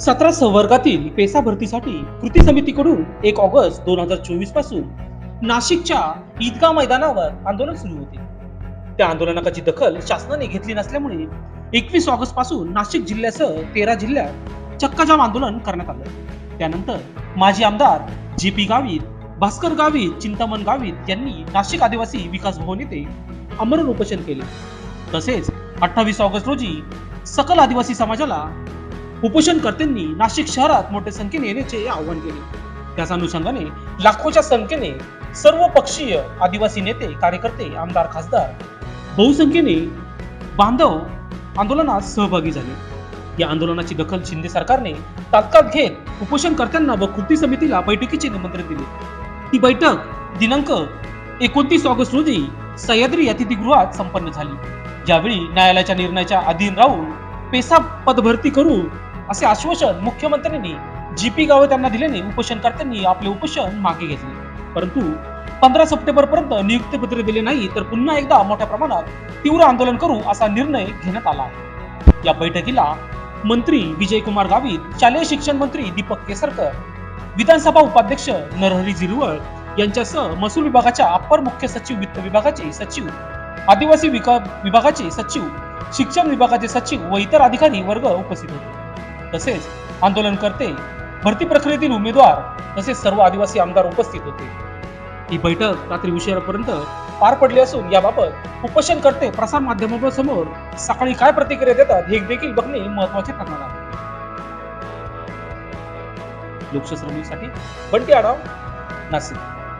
सतरा संवर्गातील पेसा भरतीसाठी कृती समितीकडून एक ऑगस्ट दोन हजार चोवीसपासून नाशिकच्या ईदगाह मैदानावर आंदोलन सुरू होते. त्या आंदोलनाची दखल शासनाने घेतली नसल्यामुळे एकवीस ऑगस्टपासून नाशिक जिल्ह्यासह तेरा जिल्ह्यात चक्काजाम आंदोलन करण्यात आलं. त्यानंतर माजी आमदार जे पी गावित भास्कर गावित चिंतामण गावित यांनी नाशिक आदिवासी विकास भवन येथे अमरण उपोषण केले. तसेच अठ्ठावीस ऑगस्ट रोजी सकल आदिवासी समाजाला उपोषणकर्त्यांनी नाशिक शहरात मोठ्या संख्येने येण्याचे आवाहन केले. त्याच अनुषंगाने लाखोच्या संख्येने सर्व पक्षीय आदिवासी नेते कार्यकर्ते आमदार खासदार बहुसंख्येने बांधव आंदोलनात सहभागी झाले. या आंदोलनाची दखल शिंदे सरकारने तात्काळ घेत उपोषणकर्त्यांना व कृती समितीला बैठकीचे निमंत्रण दिले. ती बैठक दिनांक एकोणतीस ऑगस्ट रोजी सह्याद्री अतिथीगृहात संपन्न झाली. ज्यावेळी न्यायालयाच्या निर्णयाच्या अधीन राहून पेसा पदभरती करून असे आश्वासन मुख्यमंत्र्यांनी जी पी गावे त्यांना दिल्याने उपोषणकर्त्यांनी आपले उपोषण मागे घेतले. परंतु पंधरा सप्टेंबर पर्यंत नियुक्तीपत्र दिले नाही तर पुन्हा एकदा मोठ्या प्रमाणात तीव्र आंदोलन करू असा निर्णय घेण्यात आला. आहे या बैठकीला मंत्री विजयकुमार गावित शालेय शिक्षण मंत्री दीपक केसरकर विधानसभा उपाध्यक्ष नरहरी झिरवळ यांच्यासह महसूल विभागाच्या अप्पर मुख्य सचिव वित्त विभागाचे सचिव आदिवासी विभागाचे सचिव शिक्षण विभागाचे सचिव व इतर अधिकारी वर्ग उपस्थित होते. तसेच आंदोलनकर्ते भरती प्रक्रियेतील उमेदवार तसेच सर्व आदिवासी आमदार उपस्थित होते. ही बैठक रात्री उशिरापर्यंत पार पडली असून याबाबत उपोषणकर्ते प्रसार माध्यमांसमोर सकाळी काय प्रतिक्रिया देतात हे देखील बघणे महत्त्वाचे ठरणार आहे. लोकशास्त्र न्यूजसाठी बंटी आढाव नाशिक.